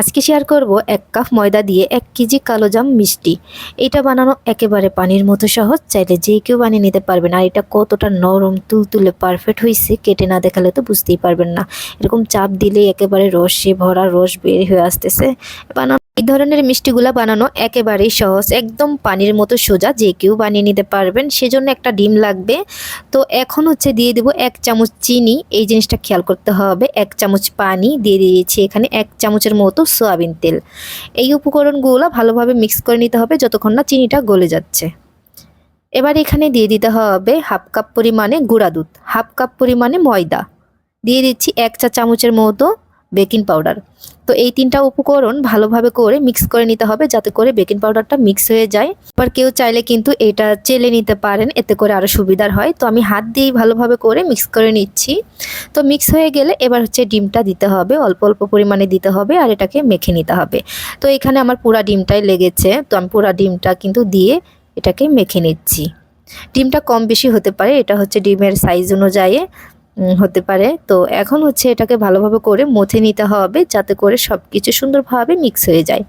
আজকে শেয়ার করব এক কাপ ময়দা দিয়ে এক কেজি কালোজাম মিষ্টি। এটা বানানো একেবারে পানির মতো সহজ, চাইলে যে কেউ বানিয়ে নিতে পারবেন আর এটা কতটা নরম, তুলতুলে পারফেক্ট হয়েছে কেটে না দেখালে তো বুঝতেই পারবেন না। এরকম চাপ দিলেই একেবারে রসে ভরা রস বের হয়ে আসতেছে। বানানো এই ধরনের মিষ্টিগুলা বানানো একেবারেই সহজ, একদম পানির মতো সোজা যে কেউ বানিয়ে নিতে পারবেন। সেজন্য একটা ডিম লাগবে। তো এখন হচ্ছে দিয়ে দেবো এক চামচ চিনি। এই জিনিসটা খেয়াল করতে হবে। এক চামচ পানি দিয়ে দিয়েছি এখানে এক চামচের মতো সয়াবিন তেল। এই উপকরণগুলো ভালোভাবে মিক্স করে নিতে হবে যতক্ষণ না চিনিটা গলে যাচ্ছে। এবার এখানে দিয়ে দিতে হবে হাফ কাপ পরিমাণে গুঁড়া দুধ, হাফ কাপ পরিমাণে ময়দা। দিয়ে দিচ্ছি এক চা চামচের মতো বেকিং পাউডার। তো এই তিনটা উপকরণ ভালোভাবে করে মিক্স করে নিতে হবে যাতে করে বেকিং পাউডারটা মিক্স হয়ে যায়। আবার কেউ চাইলে কিন্তু এটা চেলে নিতে পারেন, এতে করে আরও সুবিধার হয়। তো আমি হাত দিয়েই ভালোভাবে করে মিক্স করে নিচ্ছি। তো মিক্স হয়ে গেলে এবার হচ্ছে ডিমটা দিতে হবে, অল্প অল্প পরিমাণে দিতে হবে আর এটাকে মেখে নিতে হবে। তো এখানে আমার পুরা ডিমটাই লেগেছে, তো আমি পুরা ডিমটা কিন্তু দিয়ে এটাকে মেখে নিচ্ছি। ডিমটা কম বেশি হতে পারে, এটা হচ্ছে ডিমের সাইজ অনুযায়ী। হতে পারে। তো এখন হচ্ছে এটাকে ভালোভাবে করে মথে নিতে হবে যাতে করে সব কিছু সুন্দরভাবে মিক্স হয়ে যায়।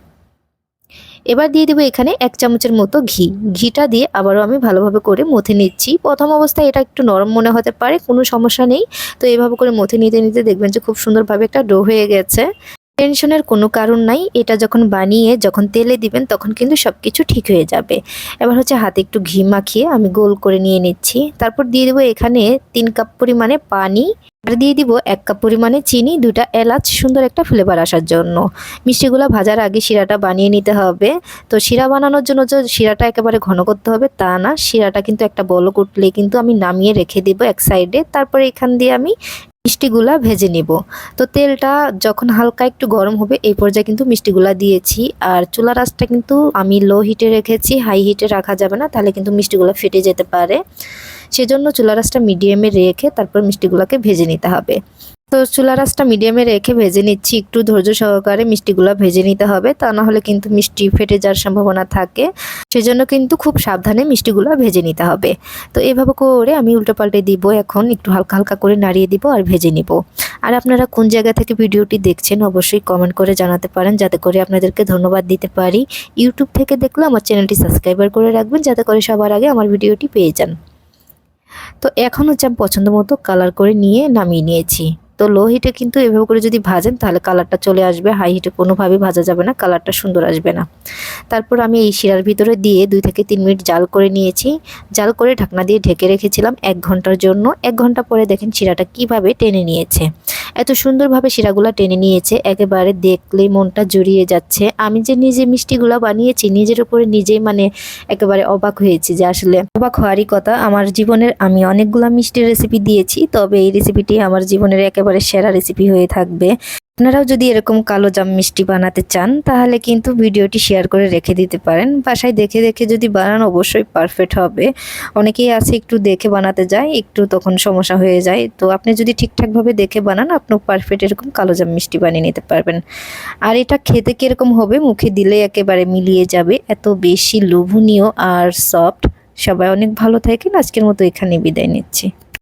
এবার দিয়ে দেবো এখানে এক চামচের মতো ঘি। ঘিটা দিয়ে আবারও আমি ভালোভাবে করে মথে নিচ্ছি। প্রথম অবস্থায় এটা একটু নরম মনে হতে পারে, কোনো সমস্যা নেই। তো এভাবে করে মথে নিতে নিতে দেখবেন যে খুব সুন্দরভাবে একটা ডো হয়ে গেছে। টেনশনের কোনো কারণ নাই। এটা যখন বানিয়ে যখন তেলে দিবেন তখন কিন্তু সব কিছু ঠিক হয়ে যাবে। এবার হচ্ছে হাতে একটু ঘি মাখিয়ে আমি গোল করে নিয়ে নিচ্ছি। তারপর দিয়ে দেবো এখানে তিন কাপ পরিমাণে পানি। আর দিয়ে দিব এক কাপ পরিমাণে চিনি দুটা এলাচ, সুন্দর একটা ফ্লেভার আসার জন্য। মিষ্টিগুলো ভাজার আগে শিরাটা বানিয়ে নিতে হবে। তো শিরা বানানোর জন্য যে শিরাটা একেবারে ঘন করতে হবে তা না। শিরাটা কিন্তু একটা বলক উঠলে কিন্তু আমি নামিয়ে রেখে দিব এক সাইডে তারপরে এখান দিয়ে আমি মিষ্টিগুলা ভেজে নিব। তো তেলটা যখন হালকা একটু গরম হবে, এই পর্যায়ে কিন্তু মিষ্টিগুলা দিয়েছি। আর চুলা রাসটা কিন্তু আমি লো হিটে রেখেছি, হাই হিটে রাখা যাবে না, তাহলে কিন্তু মিষ্টিগুলা ফেটে যেতে পারে। সেজন্য চুলা রাসটা মিডিয়ামে রেখে তারপর মিষ্টিগুলাকে ভেজে নিতে হবে। তো চুলা রাসটা মিডিয়ামে রেখে ভেজে নিচ্ছি। একটু ধৈর্য সহকারে মিষ্টিগুলো ভেজে নিতে হবে। তা না হলে কিন্তু মিষ্টি ফেটে যাওয়ার সম্ভাবনা থাকে। সেজন্য কিন্তু খুব সাবধানে মিষ্টিগুলো ভেজে নিতে হবে। তো এভাবে করে আমি উল্টো পাল্টে দিব। এখন একটু হালকা হালকা করে নাড়িয়ে দিব আর ভেজে নিব। আর আপনারা কোন জায়গা থেকে ভিডিওটি দেখছেন অবশ্যই কমেন্ট করে জানাতে পারেন। যাতে করে আপনাদেরকে ধন্যবাদ দিতে পারি। ইউটিউব থেকে দেখলে আমার চ্যানেলটি সাবস্ক্রাইবার করে রাখবেন। যাতে করে সবার আগে আমার ভিডিওটি পেয়ে যান। তো এখন হচ্ছে আমি পছন্দ মতো কালার করে নিয়ে নামিয়ে নিয়েছি। তো লো হিটে কিন্তু এভাবে করে যদি ভাজেন, তাহলে কালারটা চলে আসবে। হাই হিটে কোনোভাবেই ভাজা যাবে না কালারটা সুন্দর আসবে না। তারপর আমি এই শিরার ভিতরে দিয়ে দুই থেকে তিন মিনিট জাল করে নিয়েছি। জাল করে ঢাকনা দিয়ে ঢেকে রেখেছিলাম এক ঘণ্টার জন্য। এক ঘণ্টা পরে দেখেন শিরাটা কীভাবে টেনে নিয়েছে। এত সুন্দরভাবে শিরাগুলা টেনে নিয়েছে, একেবারে দেখলে মনটা জড়িয়ে যাচ্ছে। আমি যে নিজে মিষ্টিগুলা বানিয়েছি, নিজের উপরে নিজেই মানে একেবারে অবাক হয়েছি যে আসলে অবাক হওয়ারই কথা। আমার জীবনের আমি অনেকগুলা মিষ্টির রেসিপি দিয়েছি, তবে এই রেসিপিটি আমার জীবনের একেবারে সেরা রেসিপি হয়ে থাকবে। আপনারাও যদি এরকম কালো জাম মিষ্টি বানাতে চান, তাহলে কিন্তু ভিডিওটি শেয়ার করে রেখে দিতে পারেন। বাসায় দেখে দেখে যদি বানান, অবশ্যই পারফেক্ট হবে। অনেকেই আছে একটু দেখে বানাতে যায়, একটু তখন সমস্যা হয়ে যায়। তো আপনি যদি ঠিকঠাকভাবে দেখে বানান আপনি পারফেক্ট এরকম কালো জাম মিষ্টি বানিয়ে নিতে পারবেন। আর এটা খেতে কীরকম হবে, মুখে দিলে একেবারে মিলিয়ে যাবে। এত বেশি লোভনীয় আর সফট সবাই অনেক ভালো থাকেন। আজকের মতো এখানে বিদায় নিচ্ছি।